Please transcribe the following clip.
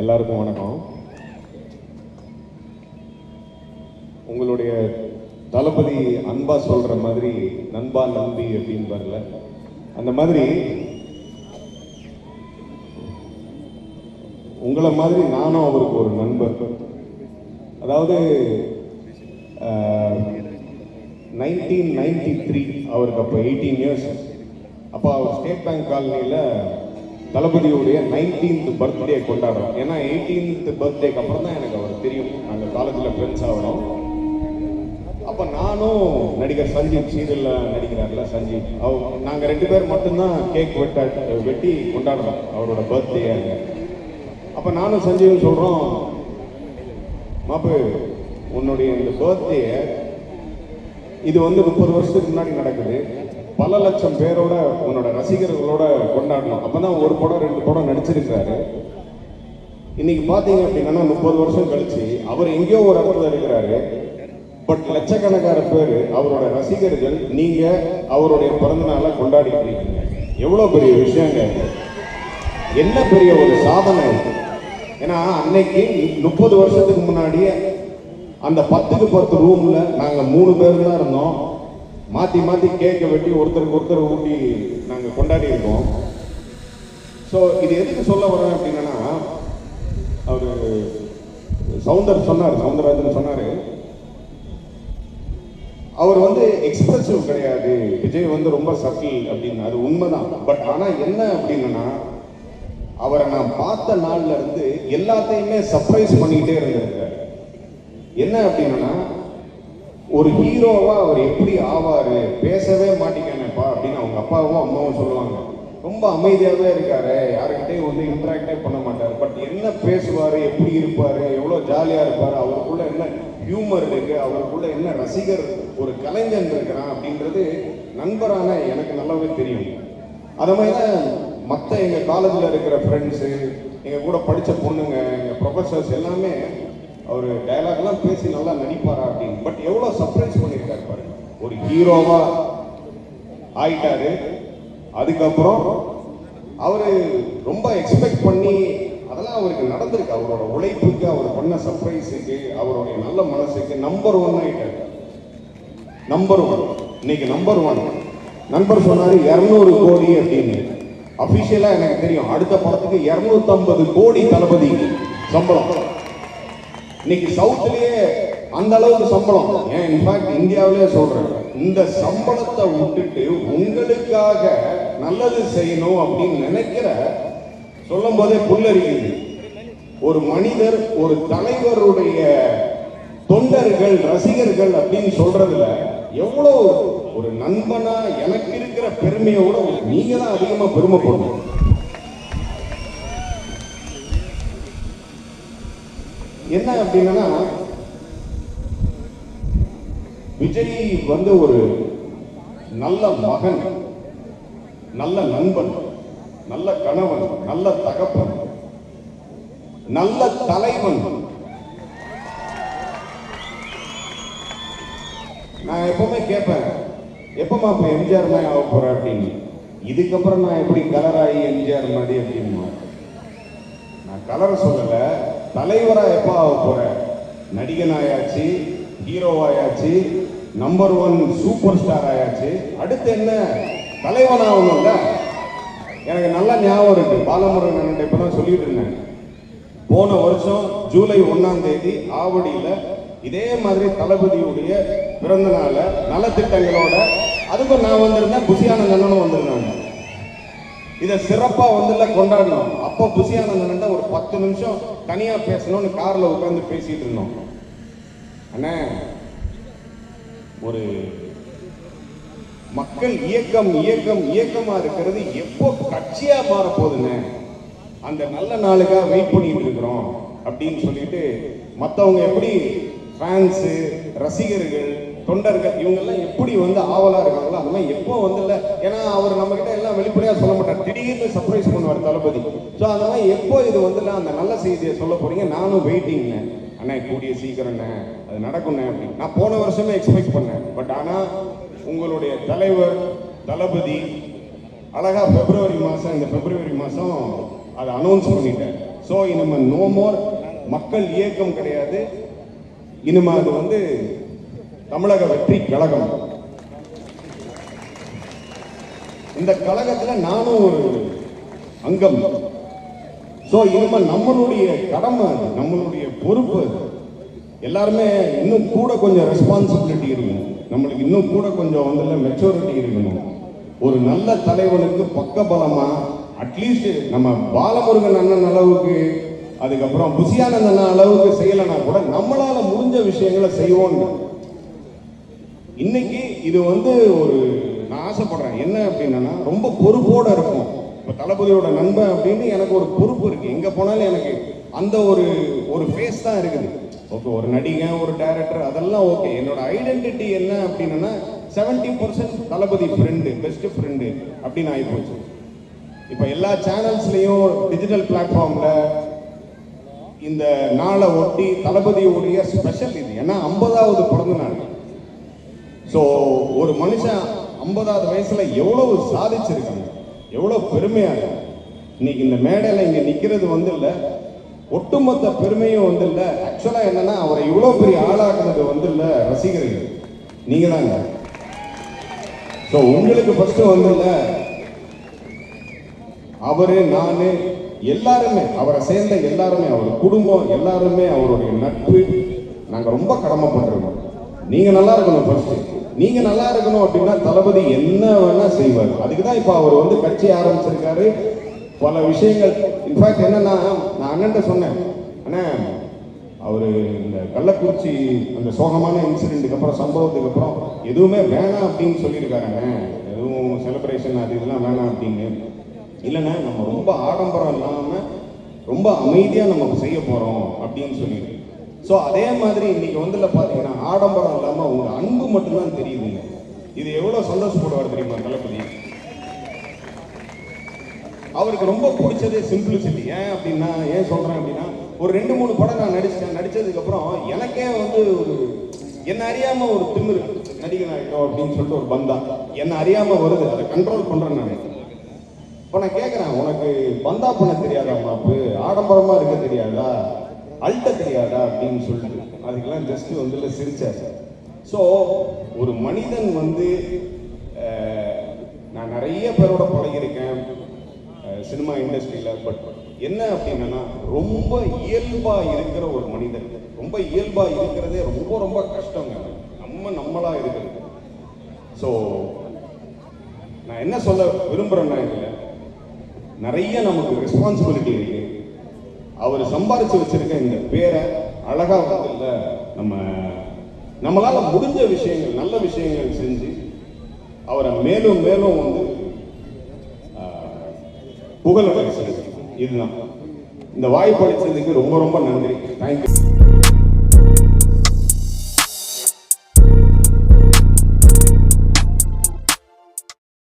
எல்லாருக்கும் வணக்கம். உங்களுடைய தளபதி அன்பா சொல்ற மாதிரி நண்பா நம்பி அப்படின்னு வரல. அந்த மாதிரி உங்களை மாதிரி நானும் அவருக்கு ஒரு நண்பர். அதாவது நைன்டீன் நைன்டி த்ரீ அவருக்கு அப்போ எயிட்டீன் இயர்ஸ் அப்போ அவர் ஸ்டேட் பேங்க் காலனியில் தளபதியுடைய நைன்டீன்த் பர்த்டே கொண்டாடுறோம். ஏன்னா எயிட்டீன்த் பர்த்டேக்கு அப்புறம் தான் எனக்கு அவர் தெரியும். நாங்கள் காலேஜில் ஃப்ரெண்ட்ஸ் ஆகணும் அப்போ நானும் நடிகர் சஞ்சீவ் சீரியலில் நடிக்கிறார்ல சஞ்சீவ். அவர் நாங்கள் ரெண்டு பேர் மட்டும்தான் கேக் வெட்ட வெட்டி கொண்டாடுறோம் அவரோட பர்த்டே அப்போ நானும் சஞ்சீவும் சொல்கிறோம் மாப்பு உன்னுடைய இந்த பர்த்டே இது வந்து முப்பது வருஷத்துக்கு முன்னாடி நடக்குது. பல லட்சம் பேரோட உன்னோட ரசிகர்களோட கொண்டாடணும். அப்பதான் ஒரு படம் ரெண்டு படம் நடிச்சிருக்கிறாரு இன்னைக்கு பாத்தீங்க அப்படின்னா முப்பது வருஷம் கழிச்சு அவர் எங்கேயோ ஒரு இடத்துல இருக்கிறாரு. பட் லட்சக்கணக்கான பேர் அவரோட ரசிகர்கள் நீங்க அவருடைய பிறந்த நாளை கொண்டாடிட்டு இருக்கீங்க. எவ்வளவு பெரிய விஷயங்க என்ன பெரிய ஒரு சாதனை ஏன்னா அன்னைக்கு முப்பது வருஷத்துக்கு முன்னாடி அந்த பத்துக்கு பத்து ரூம்ல நாங்க மூணு பேர் தான் இருந்தோம். மாற்றி மாற்றி கேக்கை வெட்டி ஒருத்தருக்கு ஒருத்தர் ஊட்டி நாங்கள் கொண்டாடி இருக்கோம். ஸோ இது எதுக்கு சொல்ல வரேன் அப்படின்னா அவர் சவுந்தர் சொன்னார் சவுந்தரராஜன் சொன்னார். அவர் வந்து எக்ஸ்பிரசிவ் கிடையாது. விஜய் வந்து ரொம்ப சட்டில் அப்படின்னு அது உண்மைதான். பட் ஆனால் என்ன அப்படின்னா அவரை நான் பார்த்த நாள்ல இருந்து எல்லாத்தையுமே சர்ப்ரைஸ் பண்ணிக்கிட்டே இருந்திருக்காரு. என்ன அப்படின்னா ஒரு ஹீரோவா அவர் எப்படி ஆவாரு? பேசவே மாட்டேங்கானேப்பா அப்படின்னு அவங்க அப்பாவும் அம்மாவும் சொல்லுவாங்க. ரொம்ப அமைதியாவே இருக்காரு. யாருக்கிட்டையும் வந்து இன்ட்ராக்டே பண்ண மாட்டார். பட் என்ன பேசுவார்? எப்படி இருப்பார்? எவ்வளோ ஜாலியாக இருப்பார்? அவருக்குள்ள என்ன ஹியூமர் இருக்குது அவருக்குள்ள என்ன ரசிகர் ஒரு கலைஞன் இருக்கிறான் அப்படின்றது நண்பரான எனக்கு நல்லாவே தெரியும். அதை மாதிரி தான் மற்ற எங்கள் காலேஜில் இருக்கிற ஃப்ரெண்ட்ஸு எங்கள் கூட படித்த பொண்ணுங்க எங்கள் ப்ரொஃபஸர்ஸ் எல்லாமே அவர் டைலாக்லாம் பேசி நல்லா நடிப்பாரா அப்படின்னு பட் எவ்வளோ சர்ப்ரைஸ் பண்ணியிருக்காரு பாருங்க ஒரு ஹீரோவா ஆயிட்டாரு. அதுக்கப்புறம் அவர் ரொம்ப எக்ஸ்பெக்ட் பண்ணி அதெல்லாம் அவருக்கு நடந்திருக்கு. அவரோட உழைப்புக்கு அவர் பண்ண சர்ப்ரைஸுக்கு அவருடைய நல்ல மனசுக்கு நம்பர் ஒன் ஆயிட்டாரு. நம்பர் ஒன் இன்னைக்கு நம்பர் ஒன் நண்பர் சொன்னாரு இருநூறு கோடி அப்படின்னு. அபிஷியலா எனக்கு தெரியும் அடுத்த படத்துக்கு 250 கோடி தளபதி சம்பளம். இன்னைக்கு சவுத்துலயே அந்த அளவுக்கு சம்பளம். ஏன் இன்ஃபேக்ட் இந்தியாவிலே சொல்றேன். இந்த சம்பளத்தை விட்டுட்டு உங்களுக்காக நல்லது செய்யணும் அப்படின்னு நினைக்கிற சொல்லும் போதே புல்லரிக்குது. ஒரு மனிதர் ஒரு தலைவருடைய தொண்டர்கள் ரசிகர்கள் அப்படின்னு சொல்றதுல எவ்வளவு ஒரு நண்பனா எனக்கு இருக்கிற பெருமையோட நீங்க தான் அதிகமா பெருமைப்படணும் என்ன அப்படின்னா விஜய் வந்து ஒரு நல்ல மகன் நல்ல நண்பன் நல்ல கணவன் நல்ல தகப்பன் நல்ல தலைவன். நான் எப்பவுமே கேட்பேன் எப்பமா இப்ப எம்ஜிஆர் மாதிரி ஆக போற அப்படின்னு? இதுக்கப்புறம் நான் எப்படி கலர் ஆகி எம்ஜிஆர் மாதிரி அப்படின்னு? நான் கலரை சொல்லல தலைவரா எப்ப ஆக போற? நடிகனாயாச்சு ஆயாச்சு ஆயாச்சு நம்பர் ஒன் சூப்பர் ஸ்டார் ஆயாச்சு. அடுத்து என்ன? தலைவன் ஆகணும்ல? எனக்கு நல்ல ஞாபகம் இருக்கு. பாலமுருகன் இப்பதான் சொல்லிட்டு இருந்தேன். போன வருஷம் ஜூலை ஒன்றாம் தேதி ஆவடியில் இதே மாதிரி தளபதியுடைய பிறந்த நாள நலத்திட்டங்களோட அதுக்கும் நான் வந்திருந்தேன். புசியானந்தனும் வந்திருந்தாங்க. இதை சிறப்பாக வந்துல கொண்டாடணும். அப்போ புசியானந்தன் ஒரு பத்து நிமிஷம் தனியாக பேசணும்னு காரில் உட்காந்து பேசிட்டு இருந்தோம். அண்ணே ஒரு மக்கள் இயக்கம் இயக்கம் இயக்கமா இருக்கிறது எப்போ கட்சியா மாற போகுதுன்னு அந்த நல்ல நாளுக்காக வெயிட் பண்ணிட்டு இருக்கிறோம் அப்படின்னு சொல்லிட்டு மத்தவங்க எப்படி ஃபேன்ஸு ரசிகர்கள் தொண்டர்கள் இவங்கெல்லாம் எப்படி வந்து ஆவலா இருக்காங்களோ அந்த மாதிரி எப்போ வந்து ஏன்னா அவர் நம்ம கிட்ட எல்லாம் வெளிப்படையா சொல்ல மாட்டார். திடீர்னு சர்ப்ரைஸ் அவர் தளபதி. ஸோ அந்த மாதிரி எப்போ இது வந்துல அந்த நல்ல செய்தியை சொல்ல போறீங்க நானும் வெயிட்டிங்ல அண்ணா கூடிய சீக்கிரண்ணே அது நடக்கும்ண்ணே அப்படின்னு நான் போன வருஷமே எக்ஸ்பெக்ட் பண்ணேன். பட் ஆனா உங்களுடைய தலைவர் தளபதி அழகா பிப்ரவரி மாதம் இந்த பிப்ரவரி மாதம் அதை அனௌன்ஸ் பண்ணிட்டேன் ஸோ இனிமே நோ மோர் மக்கள் இயக்கம் கிடையாது. இனிமே அது வந்து தமிழக வெற்றி கழகம். இந்த கழகத்தில் நானும் ஒரு அங்கம். ஸோ இனிமே நம்மளுடைய கடமை அது நம்மளுடைய பொறுப்பு. அது எல்லாருமே இன்னும் கூட கொஞ்சம் ரெஸ்பான்சிபிலிட்டி இருக்கணும். நம்மளுக்கு இன்னும் கூட கொஞ்சம் வந்து மெச்சூரிட்டி இருக்கணும். ஒரு நல்ல தலைவனுக்கு பக்கபலமா அட்லீஸ்ட் நம்ம பாலமுருகன் அண்ணன் அளவுக்கு அதுக்கப்புறம் புசியானந்த அண்ணன் அளவுக்கு செய்யலைன்னா கூட நம்மளால முடிஞ்ச விஷயங்களை செய்வோம்னு. இன்னைக்கு இது வந்து ஒரு நான் ஆசைப்படுறேன். என்ன அப்படின்னா ரொம்ப பொறுப்போட இருக்கும் இப்போ தளபதியோட நண்பன் அப்படின்னு எனக்கு ஒரு பொறுப்பு இருக்குது எங்கே போனாலும் எனக்கு அந்த ஒரு ஒரு ஃபேஸ் தான் இருக்குது. ஓகே ஒரு நடிகை ஒரு டைரக்டர் அதெல்லாம் ஓகே என்னோட ஐடென்டிட்டி என்ன அப்படின்னா seventy percent Thalapathy friend best friend அப்படின்னு ஆகிப்போச்சு இப்போ எல்லா சேனல்ஸ்லேயும் டிஜிட்டல் பிளாட்ஃபார்மில் இந்த நாளை ஒட்டி தளபதியுடைய ஸ்பெஷல் இது. ஏன்னா ஐம்பதாவது பிறந்த நாள். ஸோ ஒரு மனுஷன் ஐம்பதாவது வயசில் எவ்வளவு சாதிச்சிருக்காங்க எவ்வளவு பெருமையாக இன்னைக்கு இந்த மேடையில இங்க நிக்கிறது வந்து இல்லை ஒட்டுமொத்த பெருமையும் வந்து இல்லை ஆக்சுவலா என்னன்னா அவரை இவ்வளோ பெரிய ஆளாக்குறது வந்து இல்லை ரசிகர்கள். நீங்கள் தாங்க. ஸோ உங்களுக்கு ஃபஸ்ட்டு வந்து இல்லை அவர் நான் எல்லாருமே அவரை சேர்ந்த எல்லாருமே அவர் குடும்பம் எல்லாருமே அவருடைய நட்பு நாங்கள் ரொம்ப கடமைப்பட்டிருக்கோம். நீங்க நல்லா இருக்கணும் ஃபர்ஸ்ட் நீங்க நல்லா இருக்கணும் அப்படின்னா தளபதி என்ன வேணா செய்வார். அதுக்கு தான் இப்போ அவர் வந்து கட்சி ஆரம்பிச்சிருக்காரு. பல விஷயங்கள் இன்ஃபேக்ட் என்னன்னா நான் அண்ணன்ட்ட சொன்னேன். அண்ணே அவர் இந்த கள்ளக்குறிச்சி அந்த சோகமான இன்சிடென்ட்டுக்கு அப்புறம் சம்பவத்துக்கு அப்புறம் எதுவுமே வேணாம் அப்படின்னு சொல்லியிருக்காருங்க எதுவும் செலிப்ரேஷன் அது இதெல்லாம் வேணாம் அப்படின்னு. இல்லைண்ணே நம்ம ரொம்ப ஆடம்பரம் இல்லாமல் ரொம்ப அமைதியாக நம்ம செய்ய போகிறோம் அப்படின்னு சொல்லியிருக்கு ஸோ அதே மாதிரி இன்னைக்கு வந்துல பார்த்தீங்கன்னா ஆடம்பரம் இல்லாமல் உங்க அன்பு மட்டும்தான் தெரியுதுங்க. இது எவ்வளோ சந்தோஷப்படுவார் தெரியுமா தளபதி? அவருக்கு ரொம்ப பிடிச்சதே சிம்பிளிசிட்டி ஏன் அப்படின்னா ஏன் சொல்றேன் அப்படின்னா ஒரு ரெண்டு மூணு படம் நான் நடிச்சேன் நடித்ததுக்கப்புறம் எனக்கே வந்து ஒரு என்ன அறியாமல் ஒரு திமிரு நடிகன் ஆகிட்டோம் அப்படின்னு சொல்லிட்டு ஒரு பந்தா. என்ன அறியாமல் வருது அதை கண்ட்ரோல் பண்ணுறேன் நான். இப்போ நான் கேட்குறேன் உனக்கு பந்தா பண்ண தெரியாதா மாப்பு? ஆடம்பரமா இருக்க தெரியாதா? அல்ட்ட தெரியாதா அப்படின்னு சொல்லிட்டு அதுக்கெல்லாம் ஜஸ்ட் வந்து சிரிச்சார். ஸோ ஒரு மனிதன் வந்து நான் நிறைய பேரோட பழகியிருக்கேன் சினிமா இண்டஸ்ட்ரியில் பட் என்ன அப்படின்னா ரொம்ப இயல்பா இருக்கிற ஒரு மனிதன். ரொம்ப இயல்பா இருக்கிறதே ரொம்ப ரொம்ப கஷ்டங்க. நம்ம நம்மளா இருக்கிறது. ஸோ நான் என்ன சொல்ல விரும்புறேன்னா இதில் நிறைய நமக்கு ரெஸ்பான்சிபிலிட்டி இருக்கு. அவர் சம்பாரிச்சு வச்சிருக்க இந்த பேரை அழகா வந்து நம்ம நம்மளால முடிஞ்ச விஷயங்கள் நல்ல விஷயங்கள் செஞ்சு அவரை மேலும் மேலும் வந்து புகழ் புகழ இதுதான். இந்த வாய்ப்பு அளிச்சதுக்கு ரொம்ப ரொம்ப நன்றி. தேங்க்யூ